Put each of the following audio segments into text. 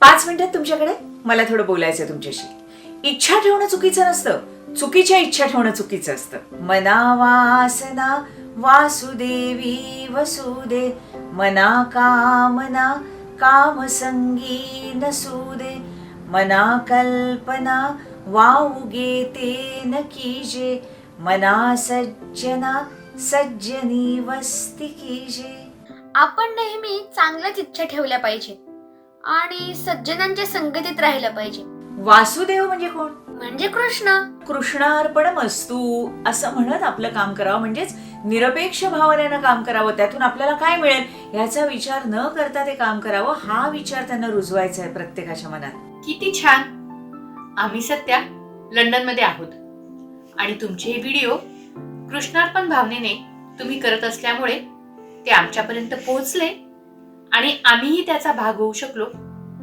पाच मिनिटात तुमच्याकडे मला थोडं बोलायचं तुमच्याशी. इच्छा ठेवणं चुकीचं नसतं. चुकीच्या इच्छा ठेवणं चुकीचं असतं. मना वासना वासुदेवी वसुदे. मना कामना काम संगी नसुदे. मना कल्पना वाऊगे ते न कीजे. मना सज्जना सज्जनी वस्ती कीजे. आपण नेहमी चांगल्याच इच्छा ठेवल्या पाहिजेत आणि सज्जनांच्या संगतीत राहिलं पाहिजे. वासुदेव म्हणजे कोण? म्हणजे कृष्ण. कृष्णार्पण मस्तू असं म्हणत आपलं काम करावं. म्हणजेच निरपेक्ष भावनेनं काम करावं. त्यातून आपल्याला काय मिळेल? याचा विचार न करता ते काम करावं. हा विचार त्यांना रुजवायचा आहे प्रत्येकाच्या मनात. किती छान. आम्ही सध्या लंडनमध्ये आहोत. आणि तुमचे हे व्हिडिओ कृष्णार्पण भावनेने तुम्ही करत असल्यामुळे ते आमच्यापर्यंत पोहोचले. आणि आम्हीही त्याचा भाग होऊ शकलो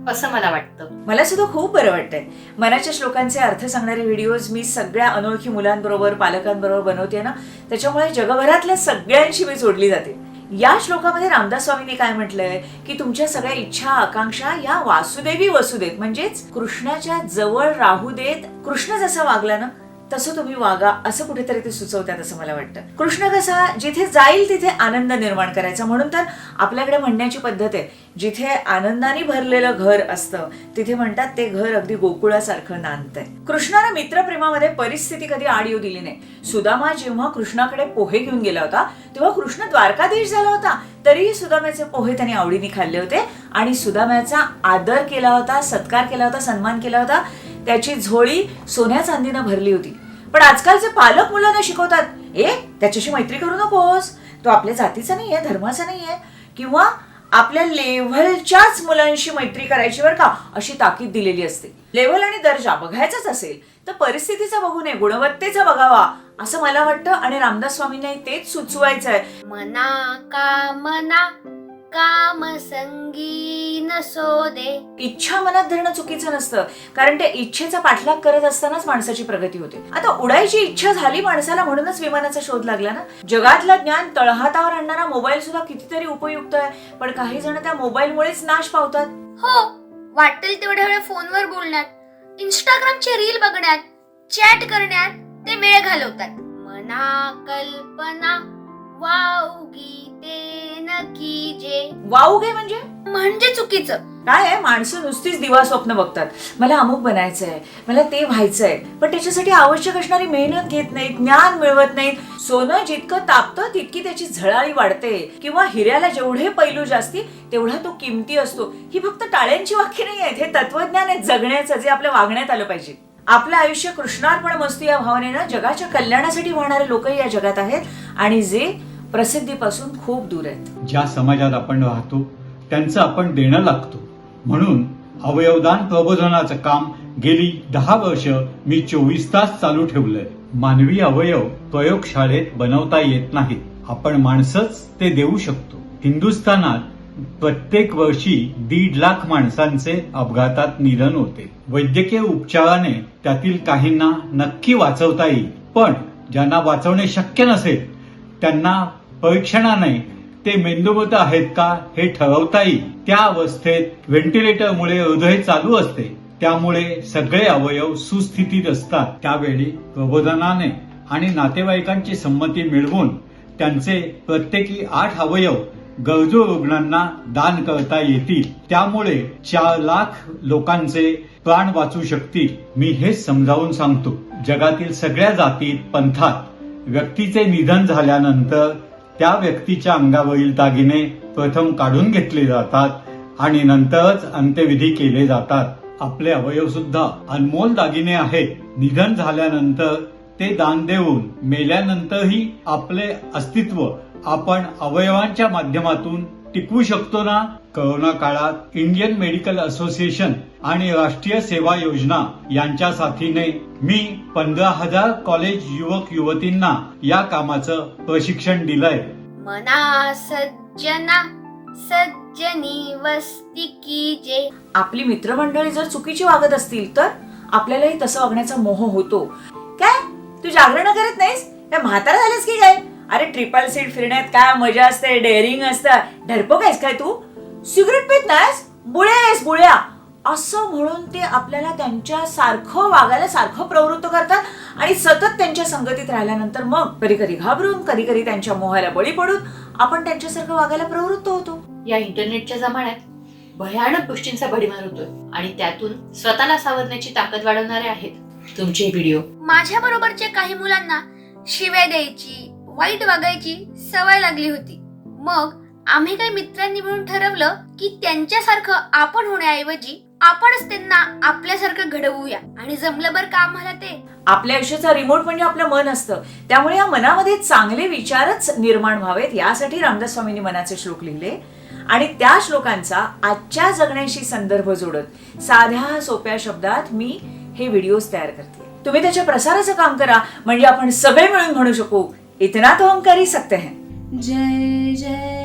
असं मला वाटतं. मला सुद्धा खूप बरं वाटतंय. मनाच्या श्लोकांचे अर्थ सांगणारे व्हिडिओज मी सगळ्या अनोळखी मुलांबरोबर पालकांबरोबर बनवते ना त्याच्यामुळे जगभरातल्या सगळ्यांशी मी जोडली जाते. या श्लोकामध्ये रामदास स्वामींनी काय म्हटलंय? की तुमच्या सगळ्या इच्छा आकांक्षा या वासुदेवी वसुदेत म्हणजेच कृष्णाच्या जवळ राहू देत कृष्ण जसा वागला ना तसं तुम्ही वागा असं कुठेतरी ते सुचवतात असं मला वाटतं. कृष्ण कसा जिथे जाईल तिथे आनंद निर्माण करायचा. म्हणून तर आपल्याकडे म्हणण्याची पद्धत आहे जिथे आनंदाने भरलेलं घर असतं तिथे म्हणतात ते घर अगदी गोकुळासारखं नांदतंय. कृष्णानं मित्रप्रेमामध्ये परिस्थिती कधी आड येऊ दिली नाही. सुदामा जेव्हा कृष्णाकडे पोहे घेऊन गेला होता तेव्हा कृष्ण द्वारकाधीश झाला होता. तरीही सुदाम्याचे पोहे त्यांनी आवडीने खाल्ले होते आणि सुदाम्याचा आदर केला होता सत्कार केला होता सन्मान केला होता. त्याची झोळी सोन्या चांदीनं भरली होती. पण आजकालचे पालक मुलांना शिकवतात ए त्याच्याशी मैत्री करू नकोस. तो आपल्या जातीचा नाहीये धर्माचा नाहीये. किंवा आपल्या लेव्हलच्याच मुलांशी मैत्री करायची बरं का? अशी ताकीद दिलेली असते. लेव्हल आणि दर्जा बघायचाच असेल तर परिस्थितीचा बघू नये गुणवत्तेचा बघावा असं मला वाटतं. आणि रामदास स्वामींना तेच सुचवायचं आहे मना? कामना काम संगी नसो दे इच्छा मनात धरणं चुकीचं नसतं. कारण त्या इच्छेचा पाठलाग करत असतानाच माणसाची प्रगती होते. आता उडायची इच्छा झाली माणसाला म्हणूनच विमानाचा शोध लागला ना? जगातलं ज्ञान तळहातावर आणणारा मोबाईल सुद्धा कितीतरी उपयुक्त आहे. पण काही जण त्या मोबाईलमुळेच नाश पावतात. हो वाटेल तेवढ्या वेळ फोनवर बोलण्यात इंस्टाग्रामचे रील बघण्यात चॅट करण्यात ते वेळ घालवतात. मना कल्पना वाऊगी ते नकी जे? वाऊ गे म्हणजे? म्हणजे चुकीचं. काय आहे? माणसं नुसतीच दिवा स्वप्न बघतात. मला अमुक बनायचंय मला ते व्हायचंय. पण त्याच्यासाठी आवश्यक असणारी मेहनत घेत नाहीत ज्ञान मिळवत नाहीत. सोनं जितकं तापतं तितकी त्याची झळाळी वाढते. किंवा हिऱ्याला जेवढे पैलू जास्ती तेवढा तो किमती असतो. ही फक्त टाळ्यांची वाक्य नाही आहेत हे तत्वज्ञान आहे जगण्याचं जे आपल्या वागण्यात आलं पाहिजे. आपलं आयुष्य कृष्णार्पण मस्ती या भावनेनं जगाच्या कल्याणासाठी वाहणारे लोकही या जगात आहेत आणि जे प्रसिद्धीपासून खूप दूर आहेत. ज्या समाजात आपण राहतो त्यांचं आपण देणं लागतो. म्हणून अवयवदान प्रबोधनाचं काम गेली दहा वर्ष मी चोवीस तास चालू ठेवलंय. मानवी अवयव प्रयोगशाळेत बनवता येत नाहीत. आपण माणसंच ते देऊ शकतो. हिंदुस्थानात प्रत्येक वर्षी दीड लाख माणसांचे अपघातात निधन होते. वैद्यकीय उपचाराने त्यातील काहींना नक्की वाचवता येईल पण ज्यांना वाचवणे शक्य नसेल त्यांना परीक्षणाने ते मेंदूमृत आहेत का हे ठरवता येईल. त्या अवस्थेत व्हेंटिलेटरमुळे हृदय चालू असते. त्यामुळे सगळे अवयव सुस्थितीत असतात. त्यावेळी प्रबोधनाने आणि नातेवाईकांची संमती मिळवून त्यांचे प्रत्येकी आठ अवयव गरजू रुग्णांना दान करता येतील. त्यामुळे चार लाख लोकांचे प्राण वाचू शकतील. मी हेच समजावून सांगतो. जगातील सगळ्या जातीत पंथात व्यक्तीचे निधन झाल्यानंतर त्या व्यक्तीच्या अंगावरील दागिने प्रथम काढून घेतले जातात आणि नंतरच अंत्यविधी केले जातात. आपले अवयव सुद्धा अनमोल दागिने आहेत. निधन झाल्यानंतर ते दान देऊन मेल्यानंतरही आपले अस्तित्व आपण अवयवांच्या माध्यमातून टिकवू शकतो ना? करोना काळात इंडियन मेडिकल असोसिएशन आणि राष्ट्रीय सेवा योजना यांच्या साथीने मी पंधरा हजार कॉलेज युवक युवतींना या कामाचं प्रशिक्षण दिलंय. मना सज्जना सज्जनी वस्ती की जे. आपली मित्रमंडळी जर चुकीची वागत असतील तर आपल्यालाही तसं वागण्याचा मोह होतो. काय? तू जागरण करत नाहीस? म्हातारा झालेस की काय? अरे ट्रिपल सीट फिरण्यात काय मजा असते डेअरिंग असतं. ढरपक आहेस काय तू? सिगरेट पित नाहीस? बुळ्या आहेस बुळ्या. असं म्हणून ते आपल्याला त्यांच्या सारखं वागायला सारखं प्रवृत्त करतात आणि सतत त्यांच्या संगतीत राहिल्यानंतर मग कधी कधी घाबरून कधी कधी त्यांच्या मोहाला बळी पडून आपण त्यांच्यासारखं वागायला प्रवृत्त होतो. या इंटरनेटच्या जमान्यात भयानक गोष्टींचा भडीमार होतोय आणि त्यातून स्वतःला सावरण्याची ताकद वाढवणारे आहेत तुमचे व्हिडिओ. माझ्या बरोबरच्या काही मुलांना शिव्या द्यायची वाईट वागायची सवय लागली होती. मग आम्ही काही मित्रांनी मिळून ठरवलं की त्यांच्यासारखं आपण होण्याऐवजी आपणच त्यांना आपल्यासारखं घडवूया. आणि जमलं बरं का आम्हाला ते? आपल्या आयुष्याचा रिमोट म्हणजे आपलं मन असतं. त्यामुळे या मनामध्ये चांगले विचारच निर्माण व्हावेत यासाठी रामदास स्वामींनी मनाचे श्लोक लिहिले. आणि त्या श्लोकांचा आजच्या जगण्याशी संदर्भ जोडत साध्या सोप्या शब्दात मी हे व्हिडिओज तयार करते. तुम्ही त्याच्या प्रसाराचं काम करा म्हणजे आपण सगळे मिळून म्हणू शकू. इतना तो हम कर ही सकते हैं। जय जय।